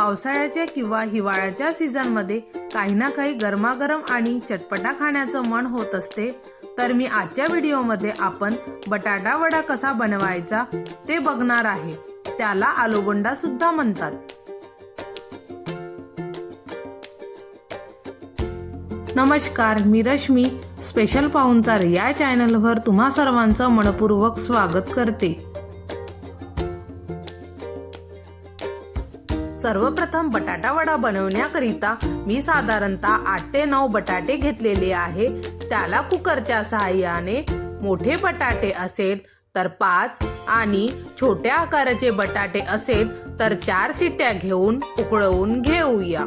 पावसाळ्याच्या किंवा हिवाळ्याच्या सीझनमध्ये काही ना काही गरमागरम आणि चटपटा खाण्याचं मन होत असते तर मी आजच्या व्हिडिओमध्ये आपण बटाटा वडा कसा बनवायचा ते बघणार आहे. त्याला आलूबोंडा सुद्धा म्हणतात. नमस्कार मी रश्मी. स्पेशल पाहुणचार या चॅनलवर तुम्हा सर्वांचं मनपूर्वक स्वागत करते. सर्वप्रथम बटाटा वडा बनवण्याकरिता मी साधारणतः आठ ते नऊ बटाटे घेतलेले आहे. त्याला कुकरच्या सहाय्याने मोठे बटाटे असेल तर पाच आणि छोट्या आकाराचे बटाटे असेल तर चार सिट्ट्या घेऊन उकळवून घेऊया.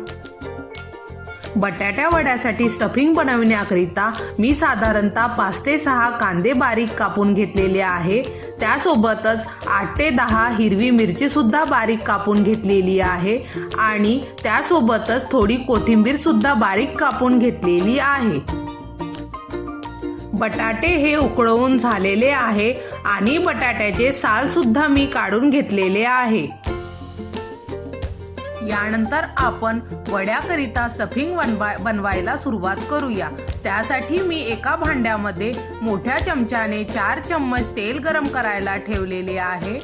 बटाट्या वड्यासाठी स्टफिंग बनवण्याकरिता मी साधारणतः पाच ते सहा कांदे बारीक कापून घेतलेले आहे. त्यासोबतच आठ ते दहा हिरवी मिरचीसुद्धा बारीक कापून घेतलेली आहे आणि त्यासोबतच थोडी कोथिंबीरसुद्धा बारीक कापून घेतलेली आहे. बटाटे हे उकळवून झालेले आहे आणि बटाट्याचे सालसुद्धा मी काढून घेतलेले आहे. यानंतर आपण वड्याकरिता स्टफिंग बनवाय बनवायला सुरुवात करूया. त्यासाठी मी एका भांड्यामध्ये मोठ्या चमच्याने चार चम्मच तेल गरम करायला ठेवलेले आहे.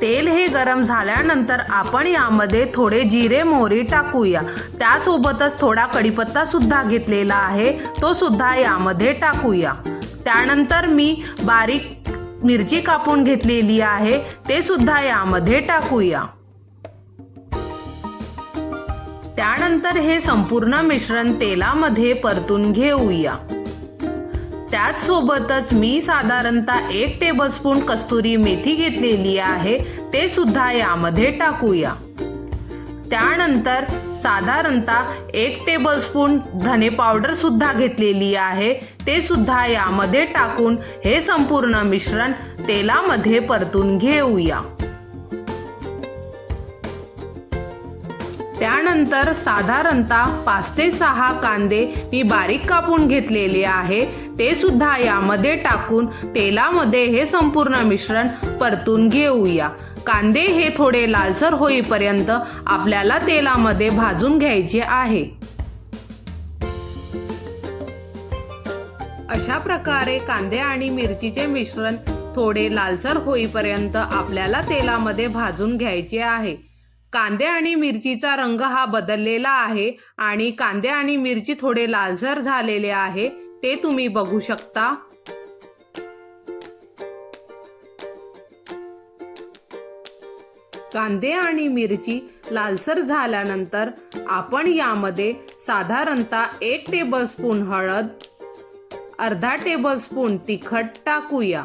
तेल हे गरम झाल्यानंतर आपण यामध्ये थोडे जिरे मोहरी टाकूया. त्यासोबतच थोडा कढीपत्ता सुद्धा घेतलेला आहे तो सुद्धा यामध्ये टाकूया. त्यानंतर मी बारीक मिरची कापून घेतलेली आहे ते सुद्धा यामध्ये टाकूया. त्यानंतर हे संपूर्ण मिश्रण तेलामध्ये परतून घेऊया. त्याचसोबतच मी साधारणतः एक टेबलस्पून कस्तुरी मेथी घेतलेली आहे ते सुद्धा यामध्ये टाकूया. त्यानंतर साधारणतः एक टेबलस्पून धने पावडर सुद्धा घेतलेली आहे ते सुद्धा यामध्ये टाकून हे संपूर्ण मिश्रण तेलामध्ये परतून घेऊया. त्यानंतर साधारणतः पाच ते सहा कांदे मी बारीक कापून घेतलेले आहे. ते सुद्धा यामध्ये टाकून तेलामध्ये हे संपूर्ण मिश्रण परतून घेऊया. कांदे हे थोडे लालसर होईपर्यंत आपल्याला तेलामध्ये भाजून घ्यायचे आहे. अशा प्रकारे कांदे आणि मिरचीचे मिश्रण थोडे लालसर होईपर्यंत आपल्याला तेलामध्ये भाजून घ्यायचे आहे. कांदे आणि मिरचीचा रंग हा बदललेला आहे आणि कांदे आणि मिरची थोडे लालसर झालेले आहे. ते तुम्ही बघू शकता. कांदे आणि मिरची लालसर झाल्यानंतर आपण यामध्ये साधारणतः एक टेबलस्पून हळद अर्धा टेबलस्पून तिखट टाकूया.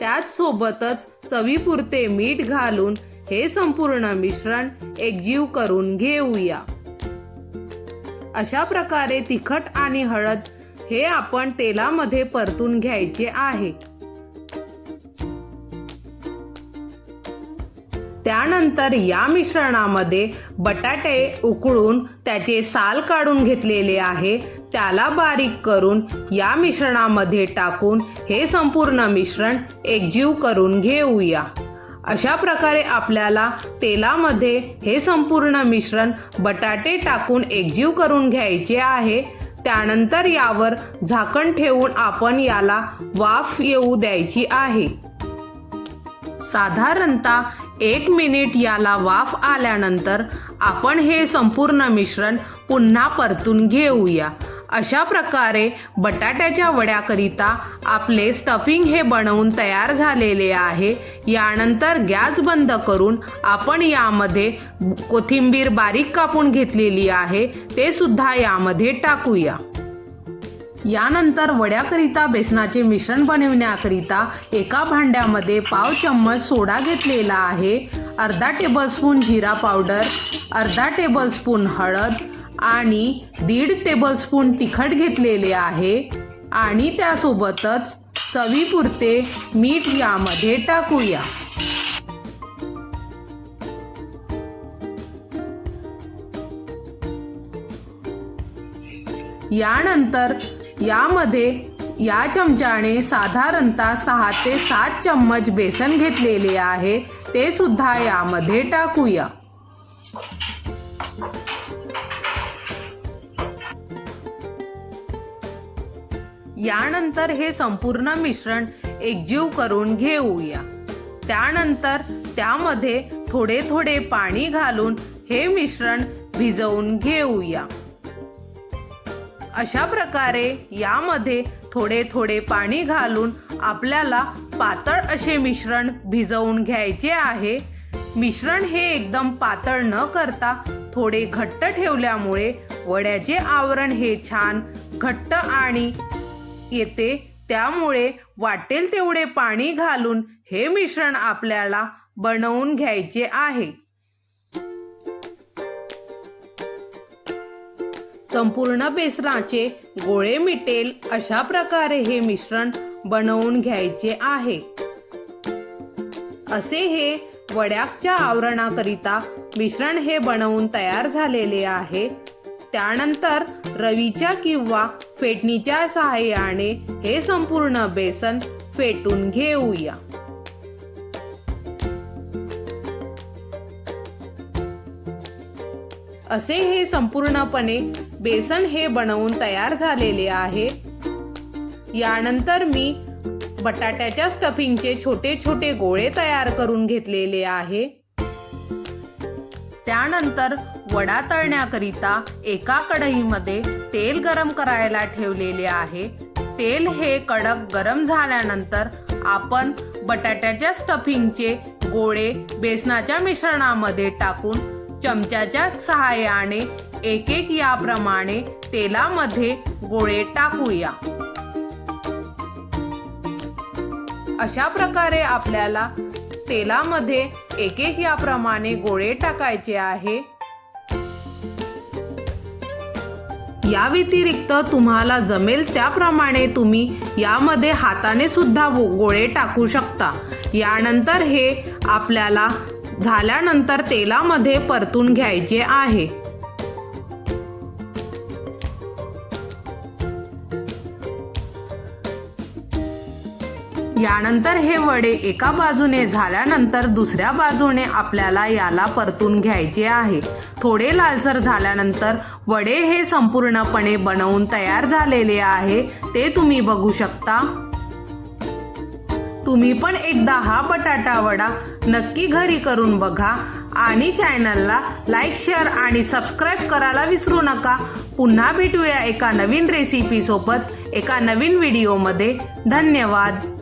त्याचसोबतच चवीपुरते मीठ घालून हे संपूर्ण मिश्रण एकजीव करून घेऊया. अशा प्रकारे तिखट आणि हळद हे आपण तेलामध्ये परतून घ्यायचे आहे. त्यानंतर या मिश्रणामध्ये बटाटे उकळून त्याचे साल काढून घेतलेले आहे. त्याला बारीक करून या मिश्रणामध्ये टाकून हे संपूर्ण मिश्रण एकजीव करून घेऊया. अशा प्रकारे आपल्याला तेलामध्ये हे संपूर्ण मिश्रण बटाटे टाकून एकजीव करून घ्यायचे आहे. त्यानंतर यावर झाकण ठेवून आपण याला वाफ येऊ द्यायची आहे. साधारणतः एक मिनिट याला वाफ आल्यानंतर आपण हे संपूर्ण मिश्रण पुन्हा परतून घेऊया. अशा प्रकारे बटाट्याच्या वड्याकरिता आपले स्टफिंग हे बनवून तयार झालेले आहे. यानंतर गॅस बंद करून आपण यामध्ये कोथिंबीर बारीक कापून घेतलेली आहे. ते सुद्धा यामध्ये टाकूया. यानंतर वड्याकरिता बेसनाचे मिश्रण बनवण्याकरिता एका भांड्यामध्ये पाव चम्मच सोडा घेतलेला आहे. अर्धा टेबलस्पून जिरा पावडर अर्धा टेबलस्पून हळद आणि दीड टेबलस्पून तिखट घेतलेले आहे. आणि त्यासोबतच चवीपुरते मीठ यामध्ये टाकूया. यानंतर यामध्ये या चमच्याने साधारणतः सहा ते सात चम्मच बेसन घेतलेले आहे. ते सुद्धा यामध्ये टाकूया. यानंतर हे संपूर्ण मिश्रण एकजीव करून घेऊया. त्यानंतर त्यामध्ये थोडे थोडे पाणी घालून हे मिश्रण भिजवून घेऊया. अशा प्रकारे यामध्ये थोडे थोडे पाणी घालून आपल्याला पातळ असे मिश्रण भिजवून घ्यायचे आहे. मिश्रण हे एकदम पातळ न करता थोडे घट्ट ठेवल्यामुळे वड्याचे आवरण हे छान घट्ट आणि येते. त्यामुळे वाटेल तेवढे पाणी घालून हे मिश्रण आपल्याला बनवून घ्यायचे आहे. संपूर्ण बेसनाचे गोळे मिटेल अशा प्रकारे हे मिश्रण बनवून घ्यायचे आहे. असे हे वड्याच्या आवरणाकरिता मिश्रण हे बनवून तयार झालेले आहे. त्यानंतर रवीच्या किंवा फेटणीच्या सहाय्याने हे संपूर्ण बेसन फेटून घेऊया. असे हे संपूर्णपणे बेसन हे बनवून तयार झालेले आहे. यानंतर मी बटाट्याच्या स्टफिंगचे छोटे छोटे गोळे तयार करून घेतलेले आहे. त्यानंतर वडा तळण्याकरिता एका कढईमध्ये तेल गरम करायला ठेवलेले आहे. तेल हे कडक गरम झाल्यानंतर आपण बटाट्याच्या स्टफिंगचे गोळे बेसनाच्या मिश्रणामध्ये टाकून चमच्याच्या सहाय्याने एक एक याप्रमाणे तेलामध्ये गोळे टाकूया. अशा प्रकारे आपल्याला तेलामध्ये एक एक याप्रमाणे गोळे टाकायचे आहे. या व्यतिरिक्त तुम्हाला जमेल त्याप्रमाणे तुम्ही यामध्ये हाताने सुद्धा गोळे टाकू शकता. यानंतर हे आपल्याला झाल्यानंतर तेलामध्ये परतून घ्यायचे आहे. यानंतर हे वडे एका बाजूने झाल्यानंतर दुसऱ्या बाजूने आपल्याला याला परतून घ्यायचे आहे. थोडे लालसर झाल्यानंतर वडे हे संपूर्णपणे बनवून तयार झालेले आहे. ते तुम्ही बघू शकता. तुम्ही पण एकदा हा बटाटा वडा नक्की घरी करून बघा आणि चॅनलला लाईक शेअर आणि सबस्क्राईब करायला विसरू नका. पुन्हा भेटूया एका नवीन रेसिपी सोबत एका नवीन व्हिडिओमध्ये धन्यवाद.